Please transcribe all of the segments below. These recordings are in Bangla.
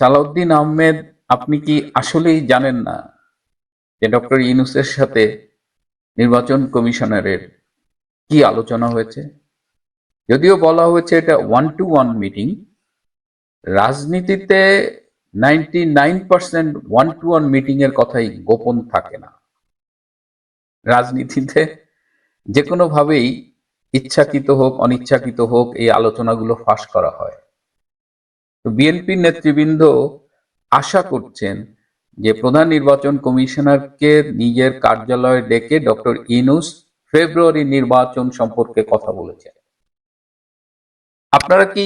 সালাউদ্দিন আহমেদ, আপনি কি আসলেই জানেন না যে ডক্টর ইউনুসের সাথে নির্বাচন কমিশনারের কি আলোচনা হয়েছে? যদিও বলা হয়েছে এটা ওয়ান টু ওয়ান মিটিং রাজনীতিতে ninety nine percent one two one meeting এর কথাই গোপন থাকে না। রাজনীতিতে যে কোনো ভাবেই ইচ্ছাকৃত হোক, অনিচ্ছাকৃত হোক, এই আলোচনাগুলো ফাঁস করা হয়। বিএনপির নেতৃবৃন্দ আশা করছেন যে প্রধান নির্বাচন কমিশনারকে নিজের কার্যালয়ে ডেকে ডক্টর ইনুস ফেব্রুয়ারি নির্বাচন সম্পর্কে কথা বলেছেন। আপনারা কি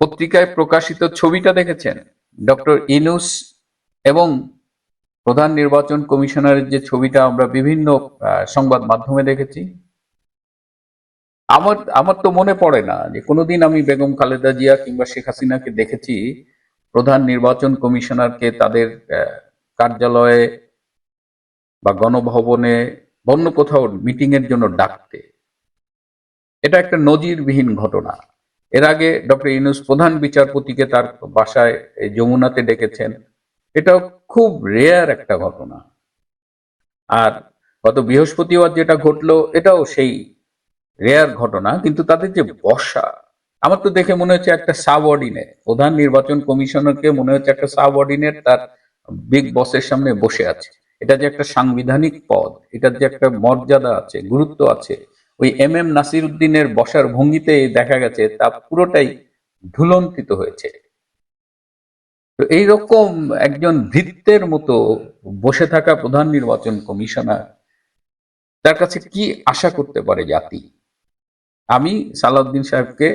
পত্রিকায় প্রকাশিত ছবিটা দেখেছেন? ডক্টর ইনুস এবং প্রধান নির্বাচন কমিশনারের যে ছবিটা আমরা বিভিন্ন সংবাদ মাধ্যমে দেখেছি। আমার আমার তো মনে পড়ে না যে কোনোদিন আমি বেগম খালেদা জিয়া কিংবা শেখ হাসিনাকে দেখেছি প্রধান নির্বাচন কমিশনারকে তাদের কার্যালয়ে বা গণভবনে অন্য কোথাও মিটিং এর জন্য ডাকতে। এটা একটা নজিরবিহীন ঘটনা। এর আগে ডক্টর ইউনুস প্রধান বিচারপতিকে তার বাসায় যমুনাতে ডেকেছেন। এটাও খুব রেয়ার একটা ঘটনা। আর গত বৃহস্পতিবার যেটা ঘটলো, এটাও সেই রেয়ার ঘটনা, কিন্তু তাদের যে বসা আমার তো দেখে মনে হচ্ছে একটা সাব অর্ডিনেট প্রধান নির্বাচন কমিশনারকে মনে হচ্ছে একটা সাব অর্ডিনেট তার বিগ বসের সামনে বসে আছে। এটা যে একটা সাংবিধানিক পদ, এটার যে একটা মর্যাদা আছে, গুরুত্ব আছে, ওই এম এম নাসির উদ্দিনের বসার ভঙ্গিতে দেখা গেছে, তা পুরোটাই ধুলন্তিত হয়েছে। তো এইরকম একজন ভৃত্যের মতো বসে থাকা প্রধান নির্বাচন কমিশনার, তার কাছে কি আশা করতে পারে জাতি? আমি সালাউদ্দিন সাহেবকে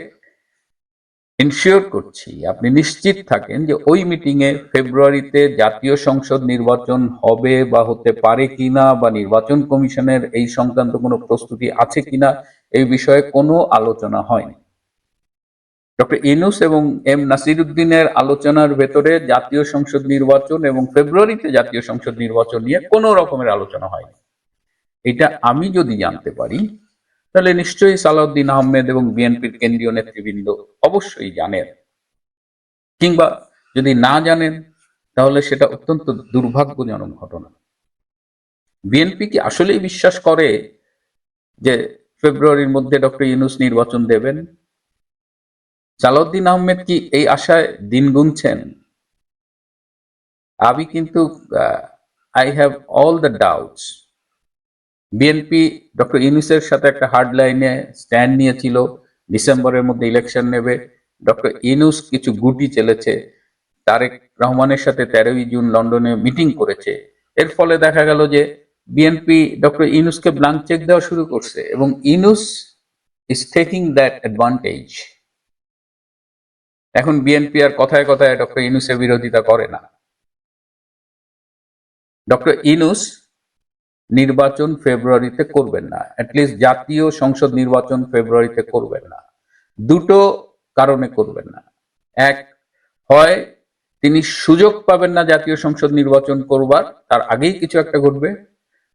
ইনশিওর করছি, আপনি নিশ্চিত থাকেন যে ওই মিটিং এ ফেব্রুয়ারিতে জাতীয় সংসদ নির্বাচন হবে বা হতে পারে কিনা বা নির্বাচন কমিশনের এই সংক্রান্ত কোনো প্রস্তুতি আছে কিনা এই বিষয়ে কোনো আলোচনা হয়নি। ডক্টর ইনুস এবং এম নাসিরুদ্দিনের আলোচনার ভেতরে জাতীয় সংসদ নির্বাচন এবং ফেব্রুয়ারিতে জাতীয় সংসদ নির্বাচন নিয়ে কোনো রকমের আলোচনা হয়নি। এটা আমি যদি জানতে পারি তাহলে নিশ্চয়ই সালাউদ্দিন আহমেদ এবং বিএনপির কেন্দ্রীয় নেতৃবৃন্দ অবশ্যই জানেন। কিংবা যদি না জানেন, তাহলে সেটা অত্যন্ত দুর্ভাগ্যজনক ঘটনা। বিএনপি কি আসলেই বিশ্বাস করে যে ফেব্রুয়ারির মধ্যে ডক্টর ইউনুস নির্বাচন দেবেন? সালাউদ্দিন আহমেদ কি এই আশায় দিন গুনছেন? আমি কিন্তু I have all the doubts BNP doctor ইউনুসের সাথে একটা হার্ড লাইনে স্ট্যান্ড নিয়েছিল। ডিসেম্বরের মধ্যে ইলেকশন নেবে। ডক্টর ইউনুস কিছু গুটি চেলেছে। তারেক রহমানের সাথে তেরোই জুন লন্ডনে মিটিং করেছে। এর ফলে দেখা গেল যে বিএনপি ডক্টর ইউনুসকে ব্লাঙ্ক চেক দেওয়া শুরু করছে এবং Yunus is taking that advantage এখন বিএনপি আর কথায় কথায় ডক্টর ইউনুসের বিরোধিতা করে না। ডক্টর ইনুস নির্বাচন ফেব্রুয়ারিতে করবেন না। অ্যাটলিস্ট জাতীয় সংসদ নির্বাচন ফেব্রুয়ারিতে করবেন না। দুটো কারণে করবেন না। এক, হয় তিনি সুযোগ পাবেন না জাতীয় সংসদ নির্বাচন করবার, তার আগেই কিছু একটা ঘটবে।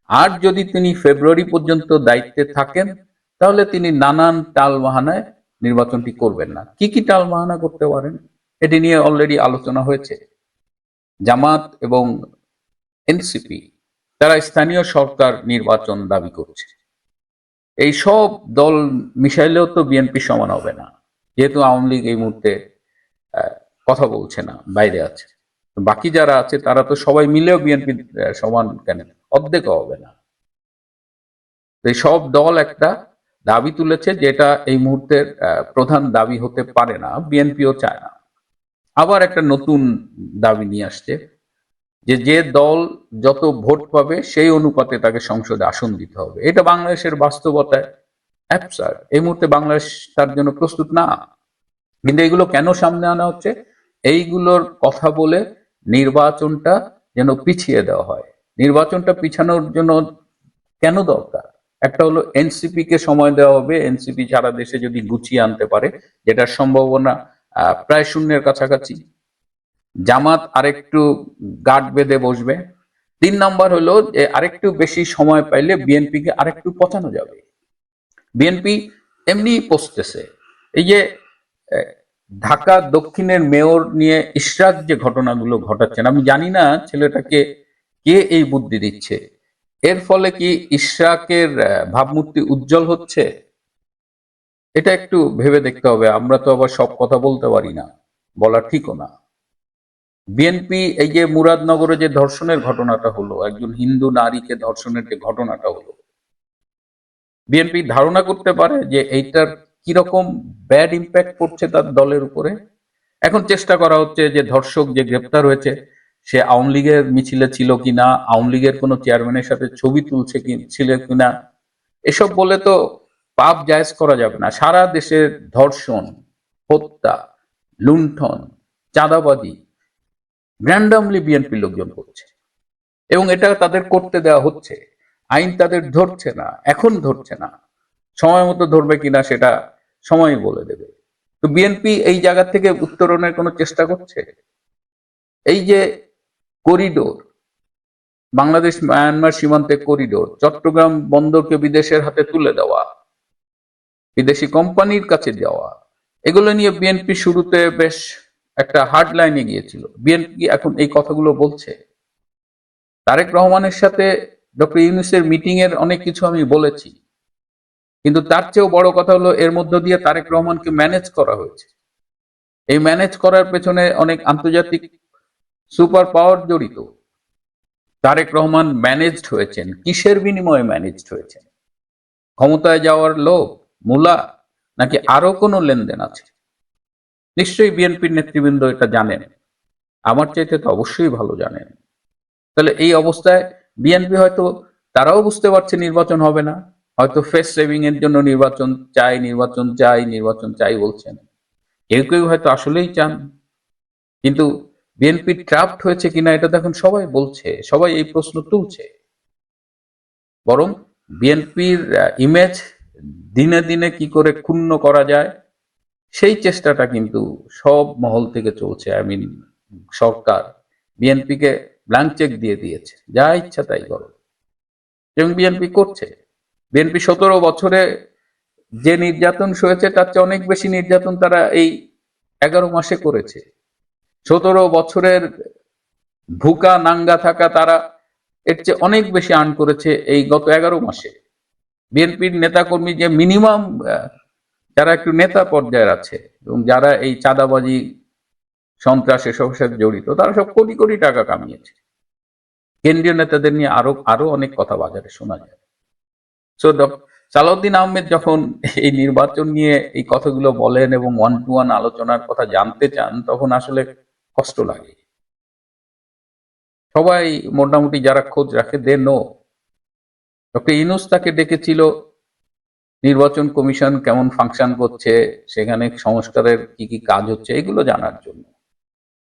আর যদি তিনি ফেব্রুয়ারি পর্যন্ত দায়িত্বে থাকেন, তাহলে তিনি নানান টাল বাহানায় নির্বাচনটি করবেন না। কি কি টাল বাহানা করতে পারেন? এটি নিয়ে অলরেডি আলোচনা হয়েছে। জামাত এবং এনসিপি তারা স্থানীয় সরকার নির্বাচন দাবি করছে। এই সব দল মিশাইলেও তো বিএনপি সমান হবে না। যেহেতু আওয়ামী লীগ এই মুহূর্তে কথা বলছে না, বাইরে আছে। বাকি যারা আছে, তারা তো সবাই মিলেও বিএনপি সমান কেন? অর্ধেক হবে না। এই সব দল একটা দাবি তুলেছে যেটা এই মুহূর্তের প্রধান দাবি হতে পারে না, বিএনপিও চায় না। আবার একটা নতুন দাবি নিয়ে আসছে। যে যে দল যত ভোট পাবে সেই অনুপাতে তাকে সংসদে আসন দিতে হবে। এটা বাংলাদেশের বাস্তবতায় অ্যাপসার এই মুহূর্তে বাংলাদেশ তার জন্য প্রস্তুত না। কিন্তু এগুলো কেন সামনে আনা হচ্ছে? এইগুলোর কথা বলে নির্বাচনটা যেন পিছিয়ে দেওয়া হয়। নির্বাচনটা পিছানোর জন্য কেন দরকার? একটা হলো এনসিপি কে সময় দেওয়া হবে। এনসিপি সারা দেশে যদি গুছিয়ে আনতে পারে, যেটার সম্ভাবনা প্রায় শূন্যের কাছাকাছি। জামাত আরেকটু গার্ড বেঁধে বসবে। তিন নম্বর হলো যে আরেকটু বেশি সময় পাইলে বিএনপি কে আরেকটু পচানো যাবে। বিএনপি এমনি পচতেছে। এই যে ঢাকা দক্ষিণের মেয়র নিয়ে ইশরাক যে ঘটনাগুলো ঘটাচ্ছেন, আমি জানি না ছেলেটাকে কে এই বুদ্ধি দিচ্ছে। এর ফলে কি ইশরাকের ভাবমূর্তি উজ্জ্বল হচ্ছে? এটা একটু ভেবে দেখতে হবে। আমরা তো আবার সব কথা বলতে পারি না। বলা ঠিকও না। বিএনপি এই যে মুরাদনগরে যে ধর্ষণের ঘটনাটা হলো, একজন হিন্দু নারীকে ধর্ষণের যে ঘটনাটা হলো বিএনপি ধারণা করতে পারে যে এইটার কীরকম ব্যাড ইম্প্যাক্ট পড়ছে তার দলের উপরে। এখন চেষ্টা করা হচ্ছে যে ধর্ষক যে গ্রেপ্তার হয়েছে, সে আওয়ামী লীগের মিছিলে ছিল কিনা, আওয়ামী লীগের কোনো চেয়ারম্যানের সাথে ছবি তুলছে কি, ছিল কিনা, এসব বলে তো পাপ জায়েজ করা যাবে না। সারা দেশের ধর্ষণ, হত্যা, লুণ্ঠন, চাঁদাবাজি র্যান্ডামলি বিএনপি লোকজন করছে। এবং এটা তাদের করতে দেওয়া হচ্ছে। আইন তাদের ধরছে না, এখন ধরছে না। সময় মতো ধরবে কিনা সেটা সময় বলে দেবে। তো বিএনপি এই জায়গা থেকে উত্তরণের কোনো চেষ্টা করছে? এই যে করিডোর, বাংলাদেশ, মায়ানমার সীমান্তে করিডোর, চট্টগ্রাম বন্দরকে বিদেশের হাতে তুলে দেওয়া, বিদেশি কোম্পানির কাছে দেওয়া এগুলো নিয়ে বিএনপি শুরুতে বেশ একটা হার্ড লাইনে গিয়েছিল। বিএনপি এখন এই কথাগুলো বলছে। তারেক রহমানের সাথে ডক্টর ইউনুসের মিটিং এর অনেক কিছু আমি বলেছি। কিন্তু তার চেয়েও বড় কথা হলো, এর মধ্য দিয়ে তারেক রহমানকে ম্যানেজ করা হয়েছে। এই ম্যানেজ করার পেছনে অনেক আন্তর্জাতিক সুপার পাওয়ার জড়িত। তারেক রহমান ম্যানেজড হয়েছেন, কিসের বিনিময়ে ম্যানেজড হয়েছেন? ক্ষমতায় যাওয়ার লোভ, মূলা, নাকি আরও কোনো লেনদেন আছে? নিশ্চয়ই বিএনপির নেতৃবৃন্দ এটা জানেন। আমার চাইতে তো অবশ্যই ভালো জানেন। তাহলে এই অবস্থায় বিএনপি হয়তো তারাও বুঝতে পারছে নির্বাচন হবে না। হয়তো ফেস সেভিং এর জন্য নির্বাচন চাই নির্বাচন চাই নির্বাচন চাই বলছেন। কেউ কেউ হয়তো আসলেই চান। কিন্তু বিএনপি ট্রাপড হয়েছে কিনা এটা দেখুন, সবাই বলছে, সবাই এই প্রশ্ন তুলছে। বরং বিএনপির ইমেজ দিনে দিনে কি করে ক্ষুণ্ণ করা যায় সেই চেষ্টাটা কিন্তু সব মহল থেকে চলছে আই মিন সরকার বিএনপিকে ব্ল্যাঙ্ক চেক দিয়ে দিয়েছে, যা ইচ্ছা তাই করো। এবং বিএনপি করছে। বিএনপি সতেরো বছরে যে নির্যাতন সয়েছে তার চেয়ে অনেক বেশি নির্যাতন তারা এই এগারো মাসে করেছে। সতেরো বছরের ভুকা নাঙ্গা থাকা তারা এর চেয়ে অনেক বেশি আর্ন করেছে এই গত এগারো মাসে। বিএনপির নেতাকর্মী যে মিনিমাম যারা একটু নেতা পর্যায়ের আছে এবং যারা এই চাঁদাবাজি, সন্ত্রাস এসবের সাথে জড়িত, তারা সব কোটি কোটি টাকা কামিয়েছে। কেন্দ্রীয় নেতাদের নিয়ে আরও আরও অনেক কথা বাজারে শোনা যায়। সো সালাউদ্দিন আহমেদ যখন এই নির্বাচন নিয়ে এই কথাগুলো বলেন এবং ওয়ান টু ওয়ান আলোচনার কথা জানতে চান, তখন আসলে কষ্ট লাগে। সবাই মোটামুটি যারা খোঁজ রাখে দে নো ডক্টর ইনুস তাকে ডেকেছিল নির্বাচন কমিশন কেমন ফাংশন করছে, সেখানে সংস্কারের কি কি কাজ হচ্ছে, এগুলো জানার জন্য।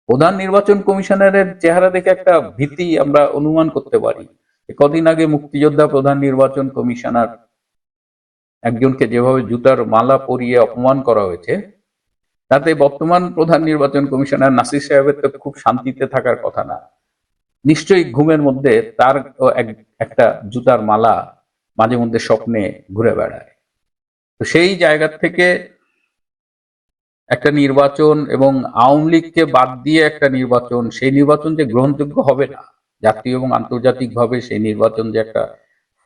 প্রধান নির্বাচন কমিশনারের চেহারা দেখে একটা ভীতি আমরা অনুমান করতে পারি। কদিন আগে মুক্তিযোদ্ধা প্রধান নির্বাচন কমিশনার একজনকে যেভাবে জুতার মালা পরিয়ে অপমান করা হয়েছে, তাতে বর্তমান প্রধান নির্বাচন কমিশনার নাসির সাহেবের তো খুব শান্তিতে থাকার কথা না। নিশ্চয়ই ঘুমের মধ্যে তার একটা জুতার মালা মাঝে মধ্যে স্বপ্নে ঘুরে বেড়ায়। তো সেই জায়গা থেকে একটা নির্বাচন এবং আওয়ামী লীগকে বাদ দিয়ে একটা নির্বাচন, সেই নির্বাচন যে গ্রহণযোগ্য হবে না, জাতীয় এবং আন্তর্জাতিকভাবে সেই নির্বাচন যে একটা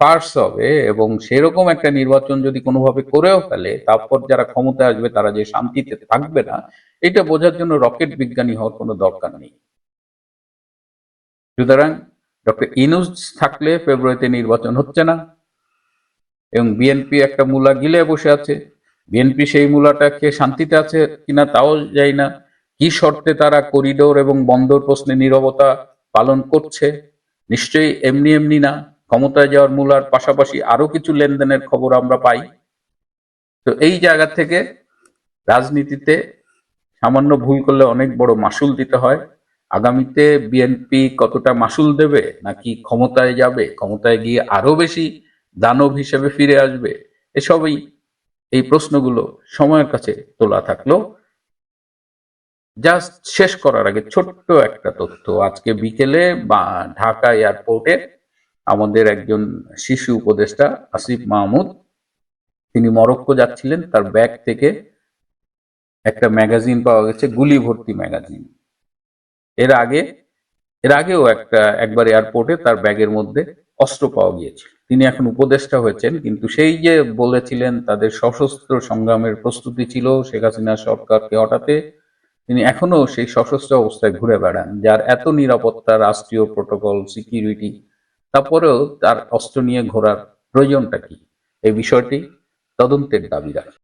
ফার্স হবে এবং সেরকম একটা নির্বাচন যদি কোনোভাবে করেও ফেলে, তারপর যারা ক্ষমতায় আসবে তারা যে শান্তিতে থাকবে না, এটা বোঝার জন্য রকেট বিজ্ঞানী হওয়ার কোনো দরকার নেই। সুতরাং ডক্টর ইনুস থাকলে ফেব্রুয়ারিতে নির্বাচন হচ্ছে না। এবং বিএনপি একটা মূলা গিলে বসে আছে। বিএনপি সেই মূলাটাকে শান্তিতে আছে কিনা তাও যাই না। কি শর্তে তারা করিডোর এবং বন্দর প্রশ্নে নিরবতা পালন করছে, নিশ্চয়ই এমনি এমনি না। ক্ষমতায় যাওয়ার মূলার পাশাপাশি আরও কিছু লেনদেনের খবর আমরা পাই। তো এই জায়গা থেকে রাজনীতিতে সামান্য ভুল করলে অনেক বড় মাসুল দিতে হয়। আগামীতে বিএনপি কতটা মাসুল দেবে নাকি ক্ষমতায় যাবে, ক্ষমতায় গিয়ে আরও বেশি দানব হিসেবে ফিরে আসবে। এসবই এই প্রশ্নগুলো সময়ের কাছে তোলা থাকল। জাস্ট শেষ করার আগে ছোট্ট একটা তথ্য। আজকে বিকেলে বা ঢাকা এয়ারপোর্টে আমাদের একজন শিশু উপদেষ্টা আসিফ মাহমুদ, তিনি মরক্কো যাচ্ছিলেন। তার ব্যাগ থেকে একটা ম্যাগাজিন পাওয়া গেছে, গুলি ভর্তি ম্যাগাজিন। এর আগে, এর আগেও একটা একবার এয়ারপোর্টে তার ব্যাগের মধ্যে অস্ত্র পাওয়া গিয়েছিল। তিনি এখন উপদেষ্টা হয়েছেন, কিন্তু সেই যে বলেছিলেন তাদের সশস্ত্র সংগ্রামের প্রস্তুতি ছিল শেখ হাসিনা সরকারকে হঠাতে তিনি এখনও সেই সশস্ত্র অবস্থায় ঘুরে বেড়ান, যার এত নিরাপত্তা, রাষ্ট্রীয় প্রোটোকল, সিকিউরিটি, তারপরেও তার অস্ত্র নিয়ে ঘোরার প্রয়োজনটা কি? এই বিষয়টি তদন্তের দাবি রাখে।